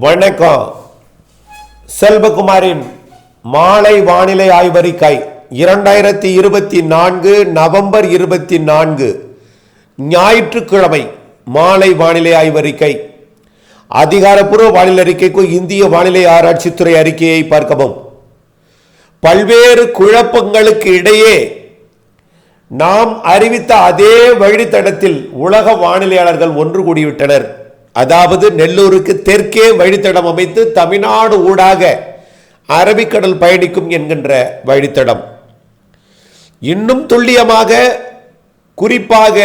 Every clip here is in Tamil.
வணக்கம். செல்வகுமாரின் மாலை வானிலை ஆய்வறிக்கை இரண்டாயிரத்தி இருபத்தி நான்கு நவம்பர் இருபத்தி நான்கு. ஞாயிற்றுக்கிழமை மாலை வானிலை ஆய்வறிக்கை. அதிகாரப்பூர்வ வானிலை அறிக்கைக்கு இந்திய வானிலை ஆராய்ச்சித்துறை அறிக்கையை பார்க்கவும். பல்வேறு குழப்பங்களுக்கு இடையே நாம் அறிவித்த அதே வழித்தடத்தில் உலக வானிலையாளர்கள் ஒன்று கூடிவிட்டனர். அதாவது நெல்லூருக்கு தெற்கே வழித்தடம் அமைத்து தமிழ்நாடு ஊடாக அரபிக்கடல் பயணிக்கும் என்கின்ற வழித்தடம். இன்னும் துல்லியமாக குறிப்பாக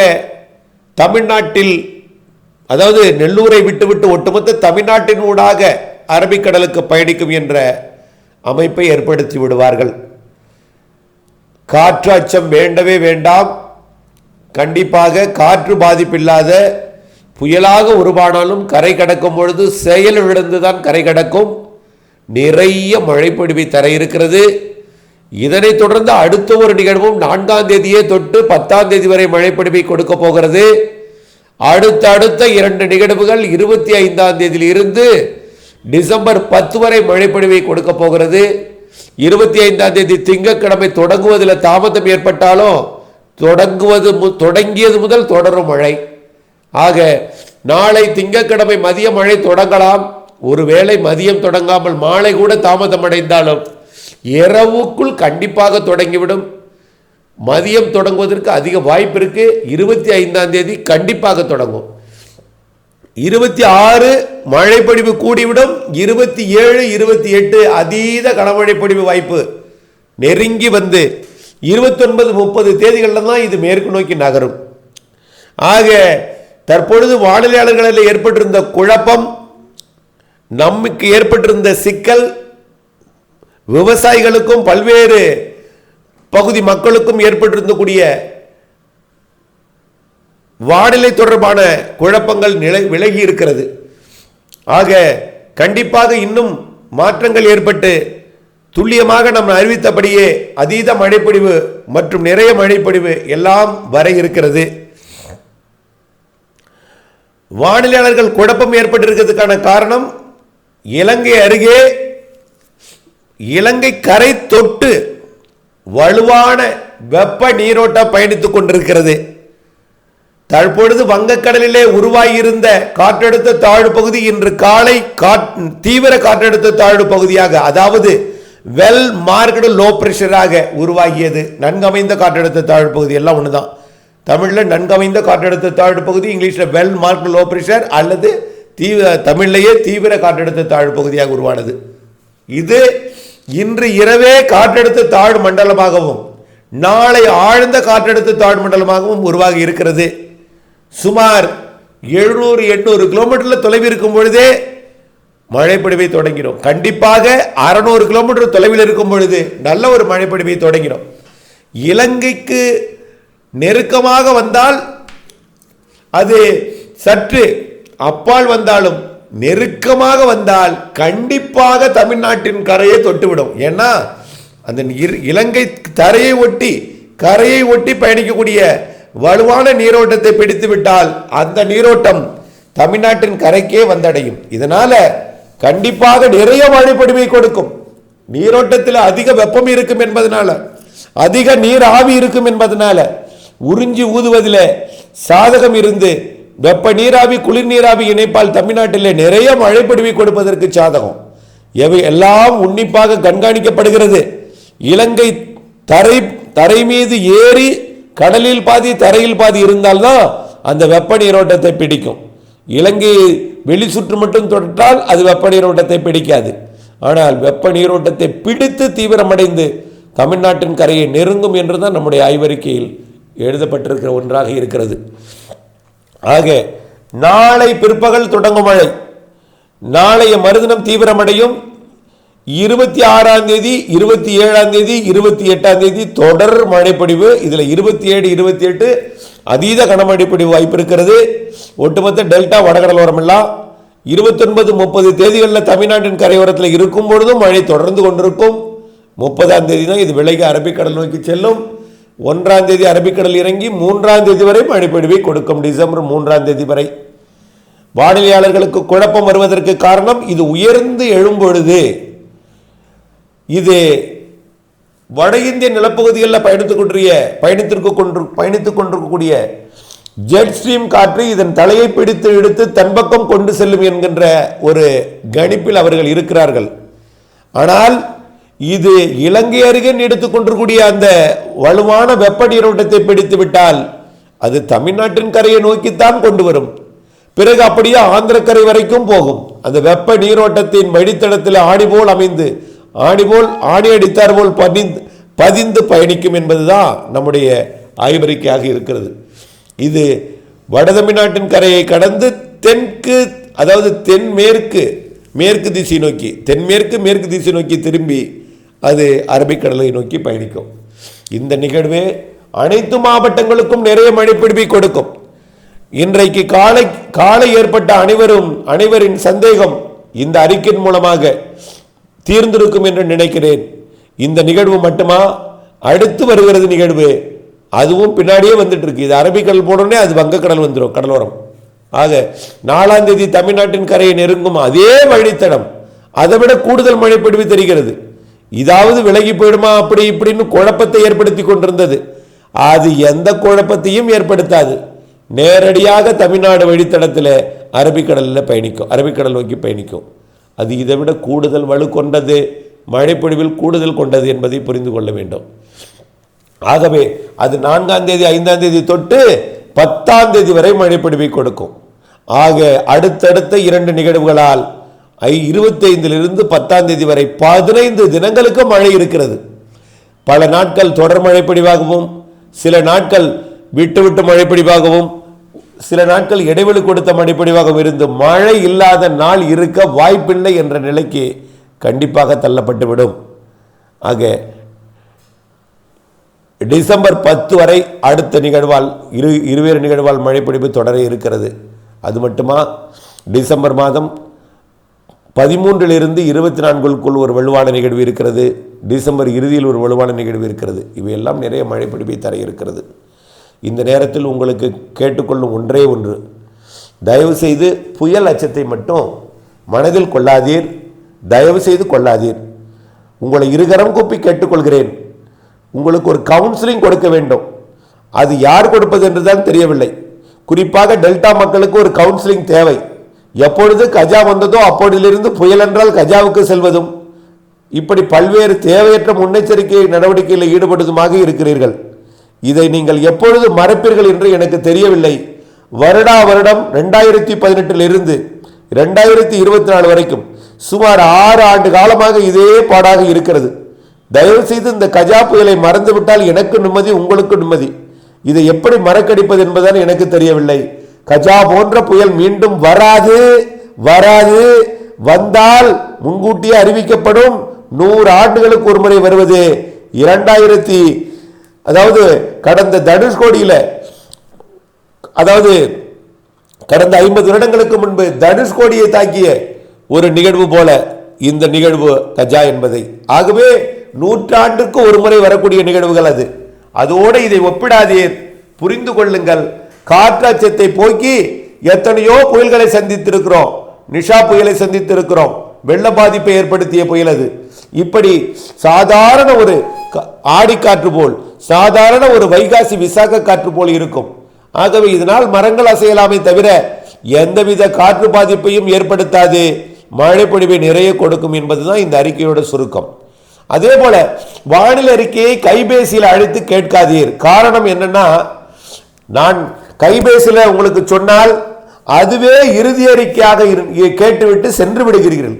தமிழ்நாட்டில் அதாவது நெல்லூரை விட்டுவிட்டு ஒட்டுமொத்த தமிழ்நாட்டின் ஊடாக அரபிக்கடலுக்கு பயணிக்கும் என்ற அமைப்பை ஏற்படுத்தி விடுவார்கள். காற்று அச்சம் வேண்டவே வேண்டாம். கண்டிப்பாக காற்று பாதிப்பில்லாத புயலாக உருவானாலும் கரை கடக்கும் பொழுது செயல் கரை கடக்கும். நிறைய மழைப்பொழிவை தர இருக்கிறது. இதனைத் தொடர்ந்து அடுத்த ஒரு நிகழ்வும் நான்காம் தேதியே தொட்டு பத்தாம் தேதி வரை மழைப்பொழிவை கொடுக்க போகிறது. அடுத்த அடுத்த இரண்டு நிகழ்வுகள் இருபத்தி ஐந்தாம் தேதியிலிருந்து டிசம்பர் பத்து வரை மழைப்பொழிவை கொடுக்க போகிறது. இருபத்தி ஐந்தாம் தேதி திங்கட்கிழமை தொடங்குவதில் தாமதம் ஏற்பட்டாலும் தொடங்குவது மு- தொடங்கியது முதல் தொடரும் மழை. ஆக நாளை திங்கட்கிழமை மதிய மழை தொடங்கலாம். ஒருவேளை மதியம் தொடங்காமல் மாலை கூட தாமதம் அடைந்தாலும் இரவுக்குள் கண்டிப்பாக தொடங்கிவிடும். மதியம் தொடங்குவதற்கு அதிக வாய்ப்பு இருக்கு. இருபத்தி ஐந்தாம் தேதி கண்டிப்பாக தொடங்கும். இருபத்தி ஆறு மழைப்பொழிவு கூடிவிடும். இருபத்தி ஏழு இருபத்தி எட்டு அதீத கனமழை வாய்ப்பு நெருங்கி வந்து இருபத்தொன்பது முப்பது தேதிகளில் தான் இது மேற்கு நோக்கி நகரும். ஆக தற்பொழுது வானிலையாளர்களில் ஏற்பட்டிருந்த குழப்பம் நமக்கு ஏற்பட்டிருந்த சிக்கல் விவசாயிகளுக்கும் பல்வேறு பகுதி மக்களுக்கும் ஏற்பட்டிருந்தக்கூடிய வானிலை தொடர்பான குழப்பங்கள் நிலை விலகி இருக்கிறது ஆக கண்டிப்பாக இன்னும் மாற்றங்கள் ஏற்பட்டு துல்லியமாக நம்ம அறிவித்தபடியே அதீத மழைப்பொழிவு மற்றும் நிறைய மழைப்பொழிவு எல்லாம் வர இருக்கிறது. வானிலையாளர்கள் குழப்பம் ஏற்பட்டிருக்கிறதுக்கான காரணம் இலங்கை அருகே இலங்கை கரை தொட்டு வலுவான வெப்ப நீரோட்டம் பயணித்துக் கொண்டிருக்கிறது. தற்பொழுது வங்கக்கடலிலே உருவாகியிருந்த காற்றழுத்த தாழ்வு பகுதி இன்று காலை தீவிர காற்றழுத்த தாழ்வு பகுதியாக அதாவது வெல் மார்க்கடு லோ பிரஷராக உருவாகியது. நன்கமைந்த காற்றழுத்த தாழ்வு பகுதி எல்லாம் ஒண்ணுதான். தமிழில் நன்கமைந்த காற்றழுத்த தாழ்வு பகுதி இங்கிலீஷில் வெல் மார்க் லோ ப்ரெஷர் அல்லது தீவிர தமிழ்லேயே தீவிர காற்றழுத்த தாழ்வு பகுதியாக உருவானது. இது இன்று இரவே காற்றழுத்த தாழ்வு மண்டலமாகவும் நாளை ஆழ்ந்த காற்றழுத்த தாழ்வு மண்டலமாகவும் உருவாகி இருக்கிறது. சுமார் எழுநூறு எண்ணூறு கிலோமீட்டரில் தொலைவு இருக்கும் பொழுதே மழைப்பொழிவை தொடங்கிடும் கண்டிப்பாக அறநூறு கிலோமீட்டர் தொலைவில் இருக்கும் பொழுது நல்ல ஒரு மழைப்பொழிவை தொடங்கிடும் இலங்கைக்கு நெருக்கமாக வந்தால் அது சற்று அப்பால் வந்தாலும் நெருக்கமாக வந்தால் கண்டிப்பாக தமிழ்நாட்டின் கரையை தொட்டுவிடும். ஏன்னா அந்த இலங்கை தரையை ஒட்டி கரையை ஒட்டி பயணிக்கக்கூடிய வலுவான நீரோட்டத்தை பிடித்து விட்டால் அந்த நீரோட்டம் தமிழ்நாட்டின் கரைக்கே வந்தடையும். இதனால கண்டிப்பாக நிறைய மழைப்படுமை கொடுக்கும். நீரோட்டத்தில் அதிக வெப்பம் இருக்கும் என்பதனால அதிக நீர் ஆவி இருக்கும் என்பதனால உறிஞ்சி ஊதுவதில் சாதகம் இருந்து வெப்ப நீராவி குளிர் நீராவி இணைப்பால் தமிழ்நாட்டிலே நிறைய மழைப்படுவி கொடுப்பதற்கு சாதகம். எவை எல்லாம் உன்னிப்பாக கண்காணிக்கப்படுகிறது? இலங்கை தரை தரை மீது ஏறி கடலில் பாதி தரையில் பாதி இருந்தால்தான் அந்த வெப்ப நீரோட்டத்தை பிடிக்கும். இலங்கை வெளி சுற்று மட்டும் தொட்டால் அது வெப்ப நீரோட்டத்தை பிடிக்காது. ஆனால் வெப்ப நீரோட்டத்தை பிடித்து தீவிரமடைந்து தமிழ்நாட்டின் கரையை நெருங்கும் என்றுதான் நம்முடைய ஆய்வறிக்கையில் எழுதப்பட்டிருக்கிற ஒன்றாக இருக்கிறது. ஆக நாளை பிற்பகல் தொடங்கும் மழை. நாளைய மறுதினம் தீவிரமடையும். இருபத்தி ஆறாம் தேதி இருபத்தி ஏழாம் தேதி இருபத்தி எட்டாம் தேதி தொடர் மழைப்பொழிவு. இதில் இருபத்தி ஏழு இருபத்தி எட்டு அதீத கனமழைப்பொழிவு வாய்ப்பு இருக்கிறது ஒட்டுமொத்த டெல்டா வடகடலோரமெல்லாம் இருபத்தொன்பது முப்பது தேதிகளில் தமிழ்நாட்டின் கரையோரத்தில் இருக்கும் பொழுதும் மழை தொடர்ந்து கொண்டிருக்கும். முப்பதாம் தேதி தான் இது விலகி அரபிக்கடல் நோக்கி செல்லும். ஒன்றாம் தேதி அரபிக்கடல் இறங்கி மூன்றாம் தேதி வரை மழைப்பொழிவை கொடுக்கும் டிசம்பர் மூன்றாம் தேதி வரை. வானிலையாளர்களுக்கு குழப்பம் வருவதற்கு காரணம் இது உயர்ந்து எழும்பொழுது. இது வட இந்திய நிலப்பகுதிகளில் பயணித்துக் கொண்டிய பயணித்திருக்க கொண்டு பயணித்துக் கொண்டிருக்கக்கூடிய ஜெட் ஸ்ட்ரீம் காற்று இதன் தலையை பிடித்து எடுத்து தன்பக்கம் கொண்டு செல்லும் என்கின்ற ஒரு கணிப்பில் அவர்கள் இருக்கிறார்கள். ஆனால் இது இலங்கை அருகே நீடித்துக் கொண்டிருக்கூடிய அந்த வலுவான வெப்ப நீரோட்டத்தை பிடித்து விட்டால் அது தமிழ்நாட்டின் கரையை நோக்கித்தான் கொண்டு வரும். பிறகு அப்படியே ஆந்திரக்கரை வரைக்கும் போகும். அந்த வெப்ப நீரோட்டத்தின் வழித்தடத்தில் ஆணி போல் அமைந்து ஆணி போல் ஆணி அடித்தார் போல் பதிந்து பதிந்து பயணிக்கும் என்பதுதான் நம்முடைய ஆய்வறிக்கையாக இருக்கிறது. இது வட தமிழ்நாட்டின் கரையை கடந்து தெற்கு அதாவது தென்மேற்கு மேற்கு திசை நோக்கி தென்மேற்கு மேற்கு திசை நோக்கி திரும்பி அது அரபிக்கடலை நோக்கி பயணிக்கும். இந்த நிகழ்வே அனைத்து மாவட்டங்களுக்கும் நிறைய மழைப்பிடிப்பை கொடுக்கும். இன்றைக்கு காலை காலை ஏற்பட்ட அனைவரும் அனைவரின் சந்தேகம் இந்த அறிக்கையின் மூலமாக தீர்ந்திருக்கும் என்று நினைக்கிறேன். இந்த நிகழ்வு மட்டுமா? அடுத்து வருகிறது நிகழ்வு. அதுவும் பின்னாடியே வந்துட்டு இருக்கு இது அரபிக்கடல் போனோடனே அது வங்கக்கடல் வந்துடும் கடலோரம். ஆக நாலாம் தேதி தமிழ்நாட்டின் கரையை நெருங்கும் அதே வழித்தடம் அதை விட கூடுதல் மழை பிடிவு தெரிகிறது. இதாவது விலகி போயிடுமா அப்படி இப்படின்னு குழப்பத்தை ஏற்படுத்தி கொண்டிருந்தது. அது எந்த குழப்பத்தையும் ஏற்படுத்தாது. நேரடியாக தமிழ்நாடு வழித்தடத்தில் அரபிக்கடலில் பயணிக்கும் அரபிக்கடல் நோக்கி பயணிக்கும். அது இதை விட கூடுதல் வலு கொண்டது மழைப்பொழிவில் கூடுதல் கொண்டது என்பதை புரிந்து கொள்ள வேண்டும். ஆகவே அது நான்காம் தேதி ஐந்தாம் தேதி தொட்டு பத்தாம் தேதி வரை மழைப்பொழிவை கொடுக்கும். ஆக அடுத்தடுத்த இரண்டு நிகழ்வுகளால் ஐ இருபத்தைந்திலிருந்து பத்தாம் தேதி வரை பதினைந்து தினங்களுக்கு மழை இருக்கிறது. பல நாட்கள் தொடர் மழைப்பொழிவாகவும் சில நாட்கள் விட்டு விட்டு மழைப்பொழிவாகவும் சில நாட்கள் இடைவெளி கொடுத்த மழைப்பொழிவாகவும் இருந்து மழை இல்லாத நாள் இருக்க வாய்ப்பில்லை என்ற நிலைக்கு கண்டிப்பாக தள்ளப்பட்டுவிடும். ஆக டிசம்பர் பத்து வரை அடுத்த நிகழ்வால் இரு இருவேறு நிகழ்வால் மழைப்பிடிப்பு தொடர இருக்கிறது. அது மட்டுமா? டிசம்பர் மாதம் பதிமூன்றிலிருந்து இருபத்தி நான்குக்குள் ஒரு வலுவான நிகழ்வு இருக்கிறது. டிசம்பர் இறுதியில் ஒரு வலுவான நிகழ்வு இருக்கிறது. இவையெல்லாம் நிறைய மழைப்பிடிப்பை தர இருக்கிறது இந்த நேரத்தில் உங்களுக்கு கேட்டுக்கொள்ளும் ஒன்றே ஒன்று. தயவு செய்து புயல் அச்சத்தை மட்டும் மனதில் கொள்ளாதீர். தயவு செய்து கொள்ளாதீர். உங்களை இருகரம் கூப்பி கேட்டுக்கொள்கிறேன். உங்களுக்கு ஒரு கவுன்சிலிங் கொடுக்க வேண்டும். அது யார் கொடுப்பது என்றுதான் தெரியவில்லை. குறிப்பாக டெல்டா மக்களுக்கு ஒரு கவுன்சிலிங் தேவை. எப்பொழுது கஜா வந்ததோ அப்பொழுதிலிருந்து புயல் என்றால் கஜாவுக்கு செல்வதும். இப்படி பல்வேறு தேவையற்ற முன்னெச்சரிக்கை நடவடிக்கைகளில் ஈடுபடுவதுமாக இருக்கிறீர்கள். இதை நீங்கள் எப்பொழுது மறப்பீர்கள் என்று எனக்கு தெரியவில்லை. வருடா வருடம் ரெண்டாயிரத்தி பதினெட்டில் இருந்து ரெண்டாயிரத்தி இருபத்தி நாலு வரைக்கும் சுமார் ஆறு ஆண்டு காலமாக இதே பாடாக இருக்கிறது. தயவு செய்து இந்த கஜா புயலை மறந்துவிட்டால் எனக்கு நிம்மதி உங்களுக்கு நிம்மதி. இதை எப்படி மறக்கடிப்பது என்பதுதான் எனக்கு தெரியவில்லை. கஜா போன்ற புயல் மீண்டும் வராது வராது. வந்தால் முன்கூட்டியே அறிவிக்கப்படும். நூறு ஆண்டுகளுக்கு ஒரு முறை வருவது. இரண்டாயிரத்தி அதாவது கடந்த தனுஷ்கோடியில் அதாவது கடந்த ஐம்பது வருடங்களுக்கு முன்பு தனுஷ்கோடியை தாக்கிய ஒரு நிகழ்வு போல இந்த நிகழ்வு கஜா என்பதை. ஆகவே நூற்றாண்டுக்கு ஒரு முறை வரக்கூடிய நிகழ்வுகள் அது. அதோடு இதை ஒப்பிடாதீர். புரிந்து கொள்ளுங்கள். காற்றாச்சத்தை போக்கி எத்தனையோ புயல்களை சந்தித்திருக்கிறோம். நிஷா புயலை சந்தித்திருக்கிறோம். வெள்ள பாதிப்பை ஏற்படுத்திய புயல் அது. இப்படி சாதாரண ஒரு ஆடிக்காற்று போல் சாதாரண ஒரு வைகாசி விசாக காற்று போல் இருக்கும். ஆகவே இதனால் மரங்கள் அசையலாமே தவிர எந்தவித காற்று பாதிப்பையும் ஏற்படுத்தாது. மழைப்பொழிவை நிறைய கொடுக்கும் என்பதுதான் இந்த அறிக்கையோட சுருக்கம். அதே போல வானிலை அறிக்கையை கைபேசியில் அழைத்து கேட்காதீர். காரணம் என்னன்னா நான் கைபேசியில் உங்களுக்கு சொன்னால் அதுவே இறுதி அறிக்கையாக இரு- கேட்டுவிட்டு சென்று விடுகிறீர்கள்.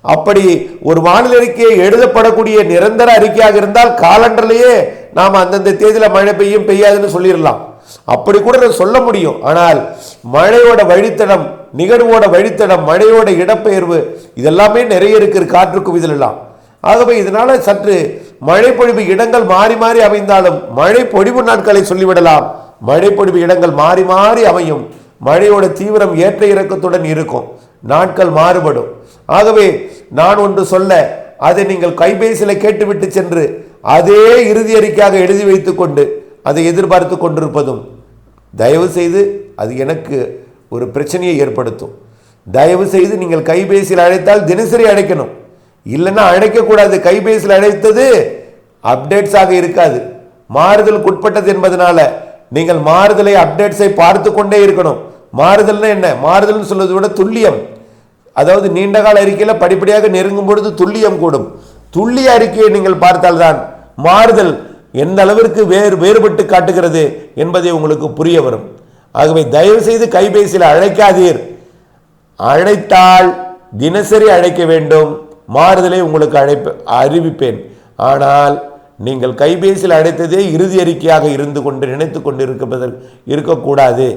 அப்படி ஒரு வானிலை அறிக்கையை எழுதப்படக்கூடிய நிரந்தர அறிக்கையாக இருந்தால் காலண்டர்லேயே நாம் அந்தந்த தேதியில் மழை பெய்யும் பெய்யாதுன்னு சொல்லிடலாம். அப்படி கூட நான் சொல்ல முடியும். ஆனால் மழையோட வழித்தடம் நிகழ்வோட வழித்தடம் மழையோட இடப்பெயர்வு இதெல்லாமே நிறைய இருக்கு காற்றுக்கும் இதிலெல்லாம். ஆகவே இதனால சற்று மழை பொழிவு இடங்கள் மாறி மாறி அமைந்தாலும் மழை பொழிவு நாட்களை சொல்லிவிடலாம். மழை இடங்கள் மாறி மாறி அமையும். மழையோட தீவிரம் ஏற்ற இறக்கத்துடன் இருக்கும். நாட்கள் மாறுபடும். ஆகவே நான் ஒன்று சொல்ல அதை நீங்கள் கைபேசியில் கேட்டுவிட்டு சென்று அதே இறுதி அறிக்கையாக எழுதி வைத்துக்கொண்டு அதை எதிர்பார்த்து கொண்டிருப்பதும் தயவு செய்து அது எனக்கு ஒரு பிரச்சனையை ஏற்படுத்தும். தயவு செய்து நீங்கள் கைபேசியில் அழைத்தால் தினசரி அழைக்கணும். இல்லைன்னா அழைக்கக்கூடாது. கைபேசியில் அழைத்தது அப்டேட்ஸாக இருக்காது. மாறுதலுக்கு உட்பட்டது என்பதனால நீங்கள் மாறுதலை அப்டேட்ஸை பார்த்து கொண்டே இருக்கணும். மாறுதல்னா என்ன? மாறுதல்னு சொல்வதை விட துல்லியம். அதாவது நீண்ட கால அறிக்கையில் படிப்படியாக நெருங்கும் பொழுது துல்லியம் கூடும். துல்லிய அறிக்கையை நீங்கள் பார்த்தால்தான் மாறுதல் எந்த அளவிற்கு வேறு வேறுபட்டு காட்டுகிறது என்பதை உங்களுக்கு புரிய வரும். ஆகவே தயவு செய்து கைபேசியில் அழைக்காதீர். அழைத்தால் தினசரி அழைக்க வேண்டும். மாறுதலை உங்களுக்கு அழைப்பு அறிவிப்பேன். ஆனால் நீங்கள் கைபேசியில் அடைத்ததே இறுதி அறிக்கையாக இருந்து கொண்டு நினைத்து கொண்டு இருப்பதற்கு இருக்கக்கூடாது.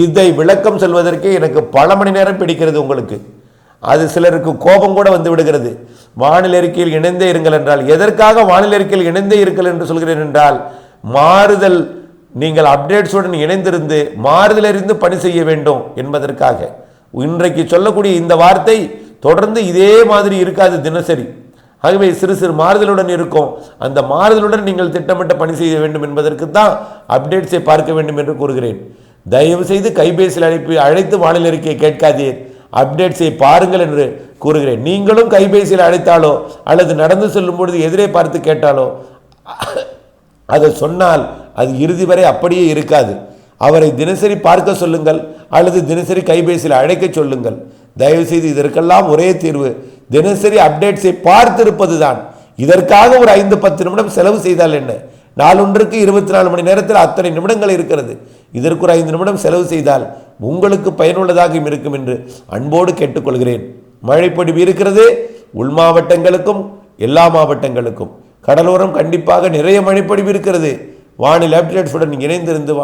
இதை விளக்கம் சொல்வதற்கே எனக்கு பல மணி நேரம் பிடிக்கிறது உங்களுக்கு. அது சிலருக்கு கோபம் கூட வந்து விடுகிறது. வானிலை அறிக்கையில் இணைந்தே இருங்கள் என்றால் எதற்காக வானிலை அறிக்கையில் இணைந்தே இருங்கள் என்று சொல்கிறேன் என்றால் மாறுதல் நீங்கள் அப்டேட்ஸுடன் இணைந்திருந்து மாறுதலிருந்து பணி செய்ய வேண்டும் என்பதற்காக. இன்றைக்கு சொல்லக்கூடிய இந்த வார்த்தை தொடர்ந்து இதே மாதிரி இருக்காது தினசரி. ஆகவே சிறு சிறு மாறுதலுடன் இருக்கும். அந்த மாறுதலுடன் நீங்கள் திட்டமிட்ட பணி செய்ய வேண்டும் என்பதற்கு தான் அப்டேட்ஸை பார்க்க வேண்டும் என்று கூறுகிறேன். தயவு செய்து கைபேசியில் அழைப்பு அழைத்து வானிலை அறிக்கையை கேட்காதீர் அப்டேட்ஸை பாருங்கள் என்று கூறுகிறேன். நீங்களும் கைபேசியில் அழைத்தாலோ அல்லது நடந்து செல்லும் பொழுது எதிரே பார்த்து கேட்டாலோ அதை சொன்னால் அது இறுதி வரை அப்படியே இருக்காது. அவரை தினசரி பார்க்க சொல்லுங்கள் அல்லது தினசரி கைபேசியில் அழைக்க சொல்லுங்கள். தயவுசெய்து இதற்கெல்லாம் ஒரே தீர்வு. தினசரி அப்டேட்ஸை பார்த்திருப்பது தான் இதற்காக ஒரு ஐந்து பத்து நிமிடம் செலவு செய்தால் என்ன? நாளொன்றுக்கு இருபத்தி நாலு மணி நேரத்தில் அத்தனை நிமிடங்கள் இருக்கிறது. இதற்கு ஒரு ஐந்து நிமிடம் செலவு செய்தால் உங்களுக்கு பயனுள்ளதாக இருக்கும் என்று அன்போடு கேட்டுக்கொள்கிறேன். மழைப்பொடிவு இருக்கிறது. உள் மாவட்டங்களுக்கும் எல்லா மாவட்டங்களுக்கும். கடலோரம் கண்டிப்பாக நிறைய மழைப்பொடிவு இருக்கிறது. வானிலை அப்டேட்ஸுடன் இணைந்திருந்து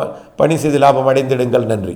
பணி செய்து லாபம் அடைந்திடுங்கள். நன்றி.